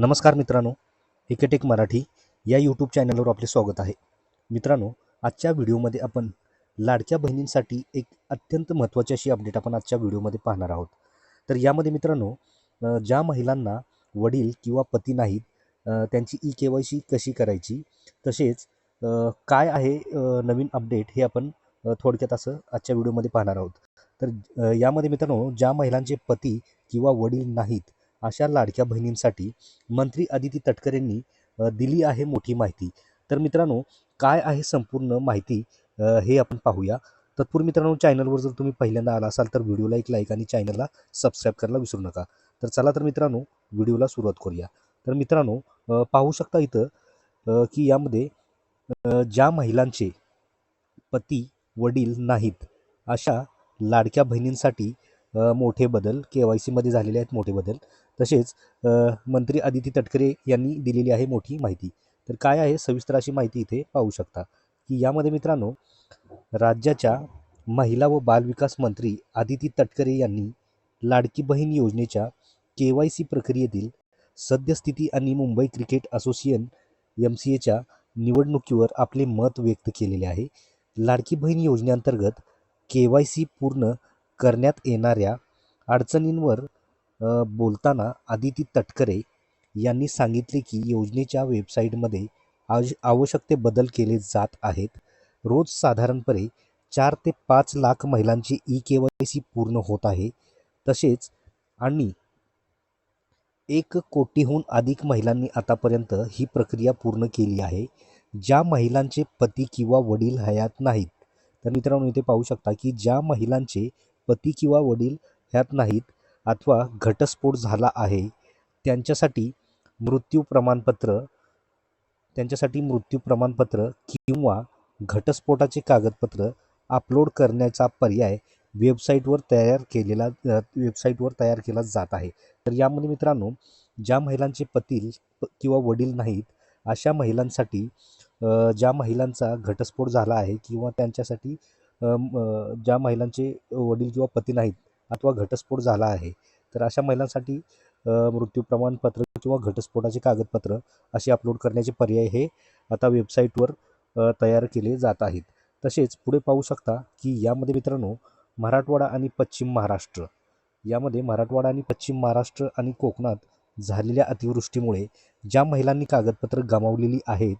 नमस्कार मित्रांनो एकेटेक मराठी या यूट्यूब चॅनलवर आपले स्वागत आहे. मित्रांनो आजच्या व्हिडिओमध्ये आपण लाडक्या बहिणींसाठी एक अत्यंत महत्त्वाची अशी अपडेट आपण आजच्या व्हिडिओमध्ये पाहणार आहोत. तर यामध्ये मित्रांनो ज्या महिलांना वडील किंवा पती नाहीत त्यांची ई के वाय सी कशी करायची तसेच काय आहे नवीन अपडेट हे आपण थोडक्यात असं आजच्या व्हिडिओमध्ये पाहणार आहोत. तर यामध्ये मित्रांनो ज्या महिलांचे पती किंवा वडील नाहीत अशा लाडक्या बहिणींसाठी मंत्री आदिती तटकरेंनी दिली आहे मोठी माहिती. तर मित्रांनो काय आहे संपूर्ण माहिती हे आपण पाहूया. तत्पूर्वी मित्रांनो चॅनलवर जर तुम्ही पहिल्यांदा आला असाल तर व्हिडिओला एक लाईक आणि चॅनलला सबस्क्राईब करायला विसरू नका. तर चला तर मित्रांनो व्हिडिओला सुरुवात करूया. तर मित्रांनो पाहू शकता इथं की यामध्ये ज्या महिलांचे पती वडील नाहीत अशा लाडक्या बहिणींसाठी मोठे बदल के वाय सीमध्ये झालेले आहेत मोठे बदल. तसेच मंत्री आदिती तटकरे यांनी दिलेली आहे मोठी माहिती. तर काय आहे सविस्तर अशी माहिती इथे पाहू शकता. की यामध्ये मित्रांनो राज्याच्या महिला व बालविकास मंत्री आदिती तटकरे यांनी लाडकी बहीण योजनेच्या के वाय सी प्रक्रियेतील सद्यस्थिती आणि Mumbai cricket association M C एच्या निवडणुकीवर आपले मत व्यक्त केलेले आहे. लाडकी बहीण योजनेअंतर्गत के वाय सी पूर्ण करण्यात येणाऱ्या अडचणींवर बोलताना आदिती तटकरे यांनी सांगितले की योजनेच्या वेबसाईटमध्ये आज आवश्यक ते बदल केले जात आहेत. रोज साधारणपणे चार ते पाच लाख महिलांची ई के वाय सी पूर्ण होत आहे. तसेच आणि एक कोटीहून अधिक महिलांनी आतापर्यंत ही प्रक्रिया पूर्ण केली आहे. ज्या महिलांचे पती किंवा वडील हयात नाहीत. तर मित्रांनो इथे पाहू शकता की ज्या महिलांचे पती किंवा वडील ह्यात नाहीत अथवा घटस्फोट झाला आहे त्यांच्यासाठी मृत्यू प्रमाणपत्र त्यांच्यासाठी मृत्यू प्रमाणपत्र किंवा घटस्फोटाचे कागदपत्र अपलोड करण्याचा पर्याय वेबसाईटवर तयार केलेला वेबसाईटवर तयार केला जात आहे. तर यामध्ये मित्रांनो ज्या महिलांचे पती किंवा वडील नाहीत अशा महिलांसाठी ज्या महिलांचा घटस्फोट झाला आहे किंवा त्यांच्यासाठी ज्या महिलांचे वडील किंवा पती नाहीत अथवा घटस्फोट झाला आहे तर अशा महिलांसाठी मृत्यू प्रमाणपत्र किंवा घटस्फोटाचे कागदपत्र असे अपलोड करण्याचे पर्याय हे आता वेबसाईटवर तयार केले जात आहेत. तसेच पुढे पाहू शकता की यामध्ये मित्रांनो मराठवाडा आणि पश्चिम महाराष्ट्र यामध्ये मराठवाडा आणि पश्चिम महाराष्ट्र आणि कोकणात झालेल्या अतिवृष्टीमुळे ज्या महिलांनी कागदपत्र गमावलेली आहेत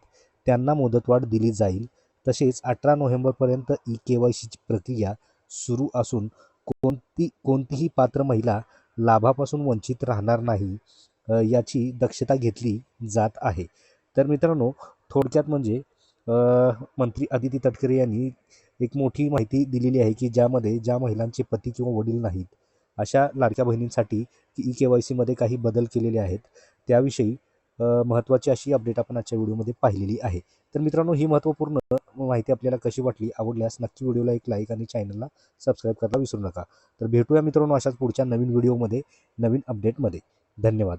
त्यांना मुदतवाढ दिली जाईल तसेच अठरा नोव्हेंबरपर्यंत ई के वाय सीची प्रक्रिया सुरू असून कोणती कोणतीही पात्र महिला लाभापासून वंचित राहणार नाही याची दक्षता घेतली जात आहे. तर मित्रांनो थोडक्यात म्हणजे मंत्री आदिती तटकरे यांनी एक मोठी माहिती दिलेली आहे की ज्यामध्ये ज्या महिलांचे पती किंवा वडील नाहीत अशा लाडक्या बहिणींसाठी ई के वाय सीमध्ये काही बदल केलेले आहेत त्याविषयी महत्त्वाची अशी अपडेट आपण आजच्या व्हिडिओमध्ये पाहिलेली आहे. तर मित्रांनो ही महत्त्वपूर्ण माहिती आपल्याला कशी वाटली आवडल्यास नक्की व्हिडिओला एक लाईक आणि चॅनलला सबस्क्राईब करायला विसरू नका. तर भेटूया मित्रांनो अशाच पुढच्या नवीन व्हिडिओमध्ये नवीन अपडेटमध्ये धन्यवाद.